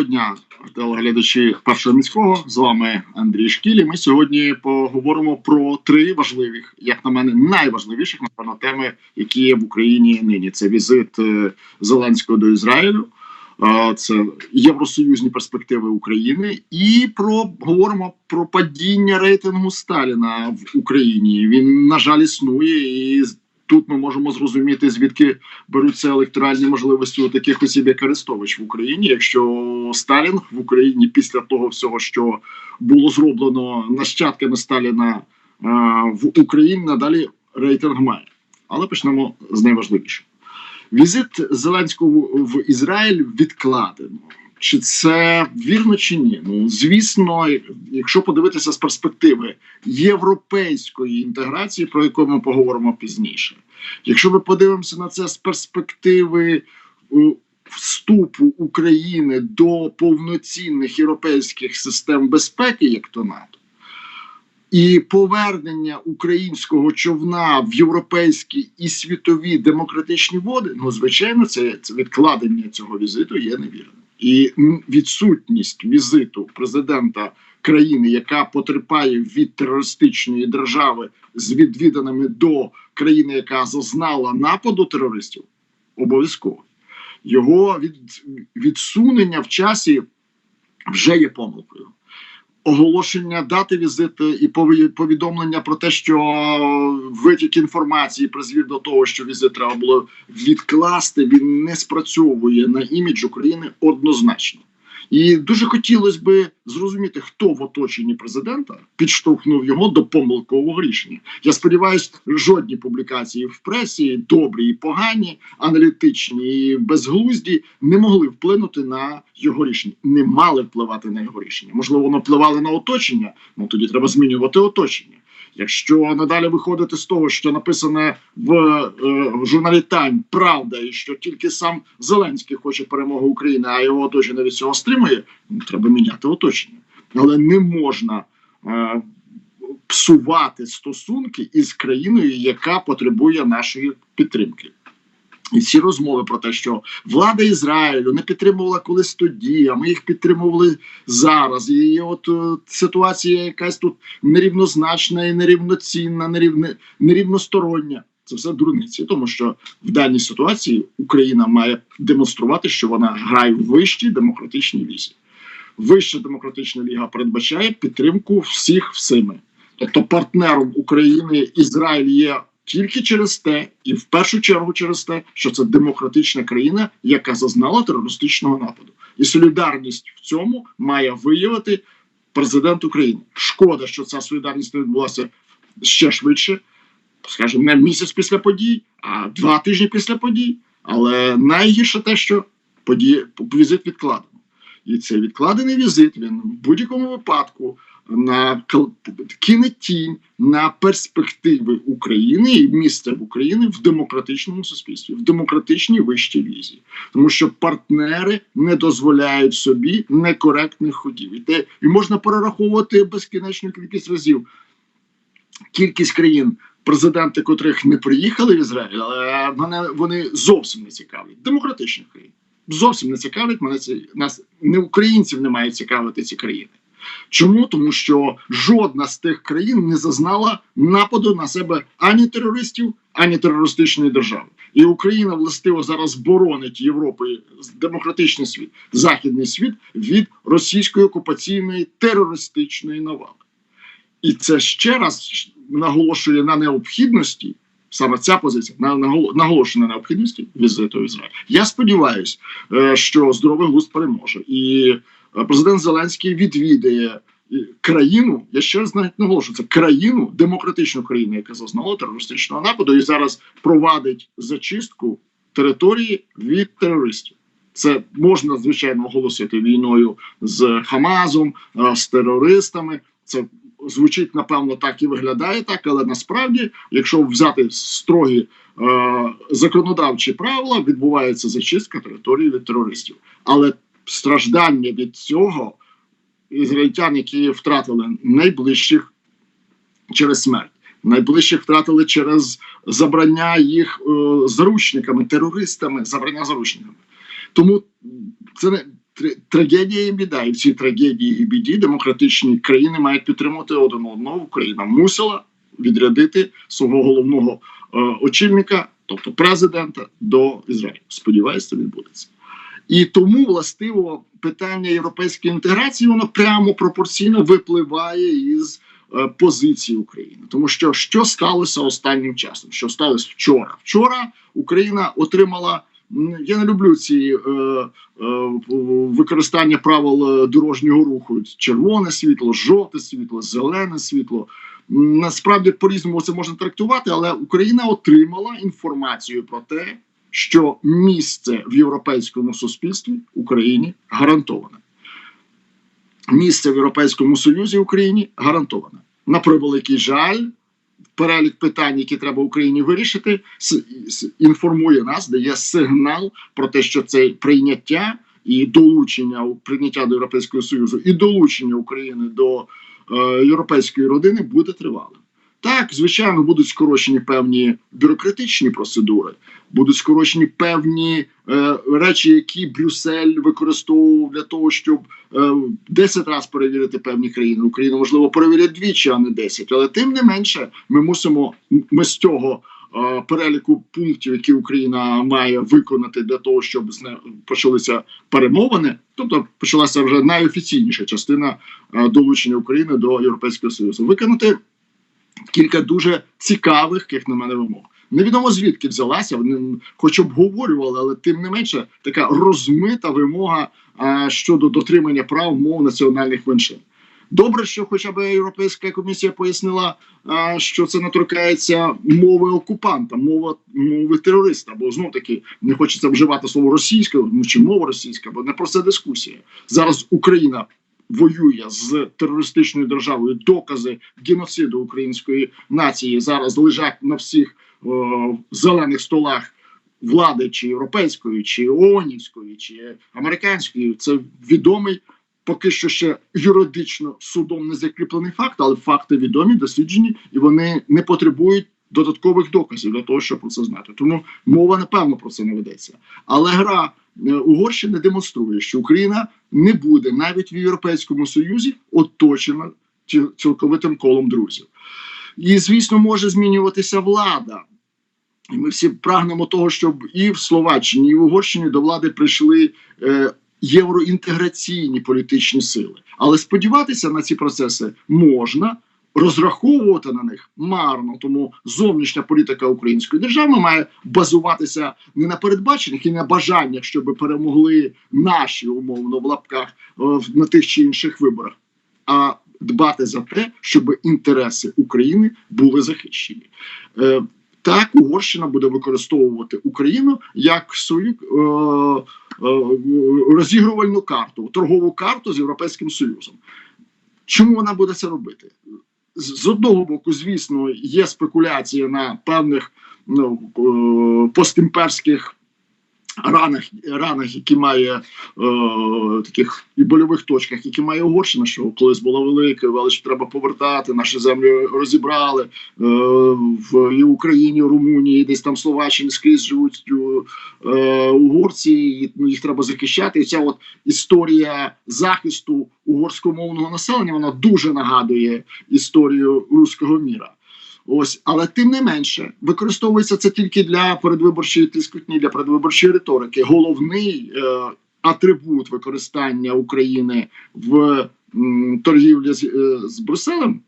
Доброго дня, телеглядачі першого міського. З вами Андрій Шкілі. Ми сьогодні поговоримо про три важливих, як на мене, найважливіших напевно теми, які є в Україні нині. Це візит е, Зеленського до Ізраїлю, е, це євросоюзні перспективи України, і про говоримо про падіння рейтингу Сталіна в Україні. Він на жаль існує і. Тут ми можемо зрозуміти, звідки беруться електоральні можливості у таких осіб, як Арестович в Україні. Якщо Сталін в Україні після того всього, що було зроблено нащадками Сталіна е, в Україні, надалі рейтинг має. Але почнемо з найважливішого. Візит Зеленського в Ізраїль відкладено. Чи це вірно чи ні? Ну звісно, якщо подивитися з перспективи європейської інтеграції, про яку ми поговоримо пізніше. Якщо ми подивимося на це з перспективи е, вступу України до повноцінних європейських систем безпеки, як то НАТО, і повернення українського човна в європейські і світові демократичні води, ну звичайно, це, це відкладення цього візиту є невірним. І відсутність візиту президента країни, яка потерпає від терористичної держави з відвіданими до країни, яка зазнала нападу терористів, обов'язково його від, відсунення в часі вже є помилкою. Оголошення дати візиту і повідомлення про те, що витік інформації призвів до того, що візит треба було відкласти. Він не спрацьовує на імідж України однозначно. І дуже хотілося би зрозуміти, хто в оточенні президента підштовхнув його до помилкового рішення. Я сподіваюся, жодні публікації в пресі, добрі і погані, аналітичні і безглузді, не могли вплинути на його рішення, не мали впливати на його рішення. Можливо, воно впливали на оточення. Ну тоді треба змінювати оточення. Якщо надалі виходити з того, що написане в, е, журналі Тайм Правда, і що тільки сам Зеленський хоче перемоги України, а його оточення від цього стримує, ну, треба міняти оточення, але не можна е, псувати стосунки із країною, яка потребує нашої підтримки. І всі розмови про те, що влада Ізраїлю не підтримувала колись тоді, а ми їх підтримували зараз. І от е, ситуація якась тут нерівнозначна і нерівноцінна, нерівне, нерівностороння. Це все дурниці, тому що в даній ситуації Україна має демонструвати, що вона грає в вищій демократичній лізі. Вища демократична ліга передбачає підтримку всіх всіми. Тобто партнером України Ізраїль є тільки через те, і в першу чергу через те, що це демократична країна, яка зазнала терористичного нападу, і солідарність в цьому має виявити президент України. Шкода, що ця солідарність не відбулася ще швидше, скажімо, не місяць після подій, а два тижні після подій. Але найгірше те, що події візит відкладено, і цей відкладений візит він в будь-якому випадку на кине тінь на перспективи України і місця в Україні в демократичному суспільстві, в демократичній вищій візі, тому що партнери не дозволяють собі некоректних ходів. І і можна перераховувати безкінечну кількість разів. Кількість країн, президенти котрих не приїхали в Ізраїль, але мене вони зовсім не цікавлять. Демократичних країн зовсім не цікавлять мене. Це нас не українців не має цікавити ці країни. Чому тому, що жодна з тих країн не зазнала нападу на себе ані терористів, ані терористичної держави, і Україна властиво зараз боронить Європу, демократичний світ, західний світ від російської окупаційної терористичної навали, і це ще раз наголошує на необхідності. Саме ця позиція наголошена на необхідності візиту в Ізраїль. Я сподіваюся, е, що здоровий густ переможе і. Е, президент Зеленський відвідає е, країну. Я ще раз навіть наголошую, це країну, демократичну країну, яка зазнала терористичного нападу, і зараз провадить зачистку території від терористів. Це можна звичайно оголосити війною з Хамазом, е, з терористами. Це звучить напевно так і виглядає так, але насправді, якщо взяти строгі е, законодавчі правила, відбувається зачистка території від терористів. Але страждання від цього ізраїльтян, які втратили найближчих через смерть, найближчих втратили через забрання їх е, заручниками, терористами, забрання заручниками. Тому це не трагедія і біда. І в цій трагедії і біді демократичні країни мають підтримувати один одного. Україна мусила відрядити свого головного е, очільника, тобто президента, до Ізраїлю. Сподіваюся, це відбудеться. І тому властиво питання європейської інтеграції воно прямо пропорційно випливає із е, позиції України. Тому що що сталося останнім часом? Що сталося вчора? Вчора Україна отримала. Я не люблю ці е, е, використання правил е, дорожнього руху: червоне світло, жовте світло, зелене світло. Насправді по-різному це можна трактувати, але Україна отримала інформацію про те, що місце в європейському суспільстві Україні гарантоване. Місце в Європейському Союзі Україні гарантоване. На превеликий жаль, перелік питань, які треба Україні вирішити, інформує нас, дає сигнал про те, що це прийняття і долучення прийняття до Європейського Союзу і долучення України до е, європейської родини буде тривалим. Так, звичайно, будуть скорочені певні бюрократичні процедури, будуть скорочені певні е, речі, які Брюссель використовував для того, щоб е, 10 разів перевірити певні країни. Україну можливо перевірять двічі, а не 10. Але тим не менше, ми мусимо ми з цього. е, Переліку пунктів, які Україна має виконати для того, щоб з не почалися перемовини, тобто почалася вже найофіційніша частина е, долучення України до Європейського Союзу. Виконати кілька дуже цікавих, як на мене, вимог. Невідомо звідки взялася, вони хоч обговорювали, але тим не менше така розмита вимога а, щодо дотримання прав мов національних меншин. Добре, що хоча б Європейська комісія пояснила, а, що це не торкається мови окупанта, мова мови терориста. Бо знов таки не хочеться вживати слово російська, ну чи мова російська, бо не про це дискусія. Зараз Україна воює з терористичною державою. Докази геноциду української нації зараз лежать на всіх о, зелених столах влади, чи європейської, чи ООНівської, чи американської. Це відомий. Поки що ще юридично судом не закріплений факт, але факти відомі, досліджені, і вони не потребують додаткових доказів для того, щоб про це знати. Тому мова напевно про це не ведеться. Але гра е, Угорщини демонструє, що Україна не буде навіть в Європейському Союзі оточена цілковитим колом друзів. І, звісно, може змінюватися влада. І ми всі прагнемо того, щоб і в Словаччині, і в Угорщині до влади прийшли е, євроінтеграційні політичні сили. Але сподіватися на ці процеси можна, розраховувати на них марно. Тому зовнішня політика української держави має базуватися не на передбаченнях і на бажаннях, щоб перемогли наші умовно в лапках е, на тих чи інших виборах, а дбати за те, щоб інтереси України були захищені. Е, Так, Угорщина буде використовувати Україну як свою е, е, розігрувальну карту, торгову карту з Європейським Союзом. Чому вона буде це робити? З одного боку, звісно, є спекуляція на певних ну, е, постімперських ранах, ранах, які має е, таких і больових точках, які має Угорщина, що колись було велике, але що треба повертати, наші землі розібрали е, в і Україні, і Румунії, і десь там Словаччині скрізь живуть е, угорці, і ну, їх треба захищати. І ця от історія захисту угорськомовного населення вона дуже нагадує історію руського міра. Ось, але тим не менше використовується це тільки для передвиборчої тискотні, для передвиборчої риторики. Головний е, атрибут використання України в м, торгівлі з, е, з Брюсселем.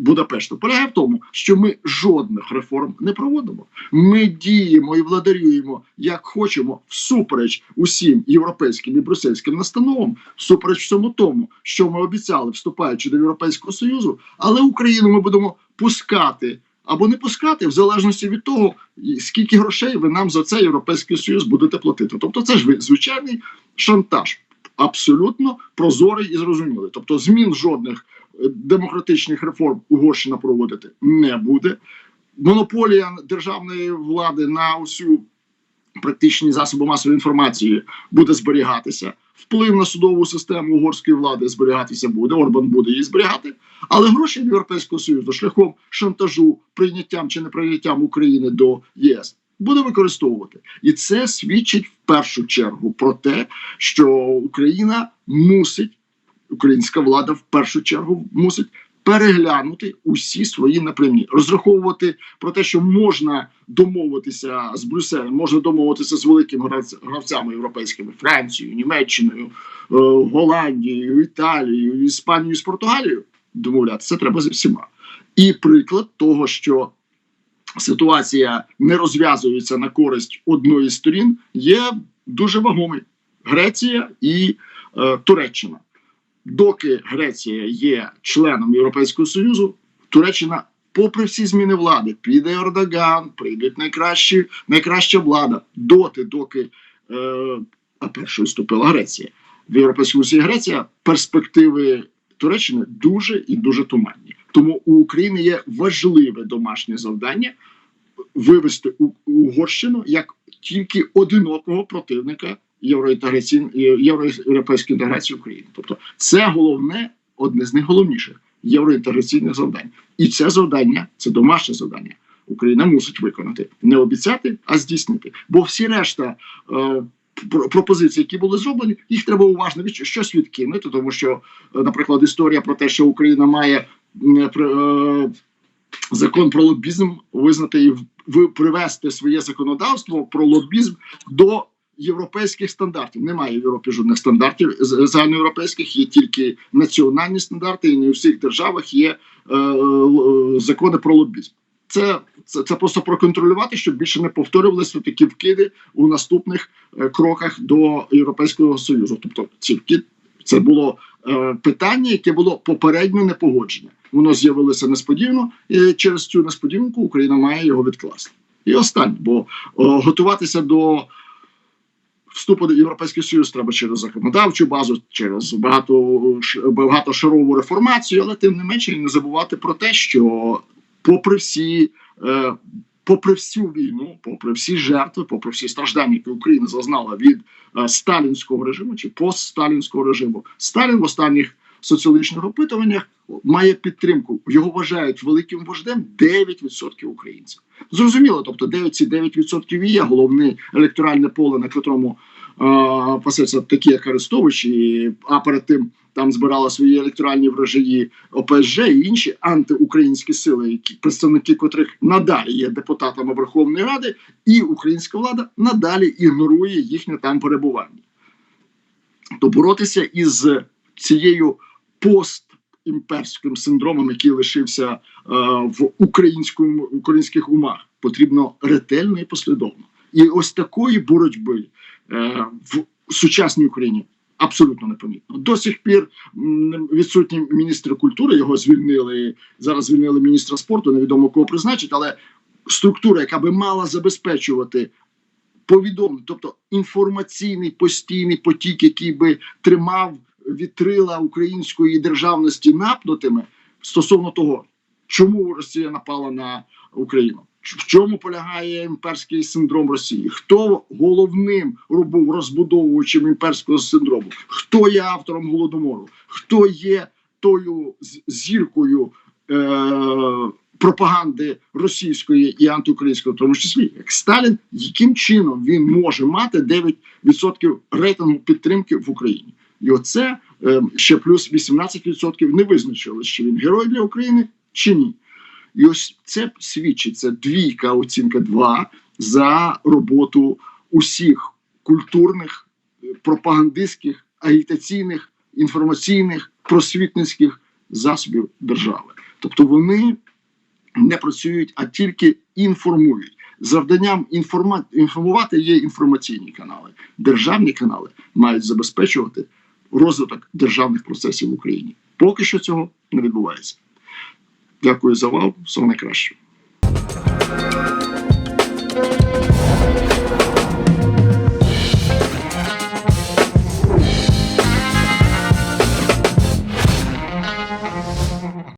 Будапешту полягає в тому, що ми жодних реформ не проводимо. Ми діємо і владарюємо як хочемо, всупереч усім європейським і брюссельським настановам, всупереч всьому тому, що ми обіцяли, вступаючи до Європейського союзу, але Україну ми будемо пускати або не пускати в залежності від того, скільки грошей ви нам за це європейський союз будете платити. Тобто, це ж ви- звичайний шантаж, абсолютно прозорий і зрозумілий. Тобто, змін жодних е, демократичних реформ Угорщина проводити не буде. Монополія державної влади на усю практичні засоби масової інформації буде зберігатися. Вплив на судову систему угорської влади зберігатися буде. Орбан буде її зберігати, але гроші Європейського союзу шляхом шантажу, прийняттям чи неприйняттям України до ЄС буде використовувати, і це свідчить в першу чергу про те, що Україна мусить, українська влада в першу чергу мусить переглянути усі свої напрямні, розраховувати про те, що можна домовитися з Брюсселем, можна домовитися з великими гравцями європейськими Францією, Німеччиною, е, Голландією, Італією, Іспанією, з Португалією. Домовлятися треба зі всіма. І приклад того, що ситуація не розв'язується на користь одної з сторін, є дуже вагомий: Греція і е, Туреччина. Доки Греція є членом Європейського Союзу, Туреччина, попри всі зміни влади, піде Ердоган, прийде найкращі, найкраща влада. Доти, доки е, а першою вступила Греція. В Європейському Союзі Греція перспективи Туреччини дуже і дуже туманні. Тому у України є важливе домашнє завдання вивести Угорщину як тільки одинокого противника євроєвропейської інтеграції України. Тобто, це головне, одне з найголовніших євроінтеграційних завдань. І це завдання, це домашнє завдання. Україна мусить виконати, не обіцяти, а здійснити. Бо всі решта е, пр- пропозицій, які були зроблені, їх треба уважно від щось відкинути, тому що, е, наприклад, історія про те, що Україна має при- е, закон про лобізм визнати і привести своє законодавство про лобізм до європейських стандартів. Немає в Європі жодних стандартів загальноєвропейських, є тільки національні стандарти, і не у всіх державах є е, л- закони про лобізм. Це, це, це просто проконтролювати, щоб більше не повторювалися такі вкиди у наступних е, кроках до Європейського Союзу. Тобто ці вкид це було е, питання, яке було попередньо не погоджене. Воно з'явилося несподівано, і через цю несподіванку Україна має його відкласти. І останнє, бо о, готуватися до вступу до Європейський Союз треба через законодавчу базу, через багато ш- багатошарову реформацію, але тим не менше не забувати про те, що попри всі. Е, Попри всю війну, попри всі жертви, попри всі страждання, які Україна зазнала від е, сталінського режиму чи постсталінського режиму, Сталін в останніх соціологічних опитуваннях має підтримку. Його вважають великим вождем 9% українців. Зрозуміло, тобто 9 ці 9% і є головне електоральне поле, на котрому е, пасеться такі, як Арестович, і, а перед тим там збирала свої електоральні врожаї ОПСЖ і інші антиукраїнські сили, які представники котрих надалі є депутатами Верховної Ради, і українська влада надалі ігнорує їхнє там перебування. То боротися із цією постімперським синдромом, який лишився е, в українському українських умах, потрібно ретельно і послідовно. І ось такої боротьби е, в сучасній Україні абсолютно непомітно. До сих пір м, відсутній міністр культури, його звільнили. Зараз звільнили міністра спорту, невідомо кого призначить, але структура, яка би мала забезпечувати повідомлення, тобто інформаційний постійний потік, який би тримав вітрила української державності напнутими стосовно того, чому Росія напала на Україну. В чому полягає імперський синдром Росії? Хто головним був розбудовувачем імперського синдрому? Хто є автором голодомору? Хто є тою зіркою е- пропаганди російської і антиукраїнської, в тому числі як Сталін? Яким чином він може мати 9% рейтингу підтримки в Україні? І оце ще плюс 18% не визначили, чи він герой для України чи ні. І ось це свідчить це двійка, оцінка 2 за роботу усіх культурних, е, пропагандистських, агітаційних, інформаційних, просвітницьких засобів держави. Тобто вони не працюють, а тільки інформують. Завданням інформувати є інформаційні канали. Державні канали мають забезпечувати розвиток державних процесів в Україні. Поки що цього не відбувається. Дякую за увагу. Всього найкращого.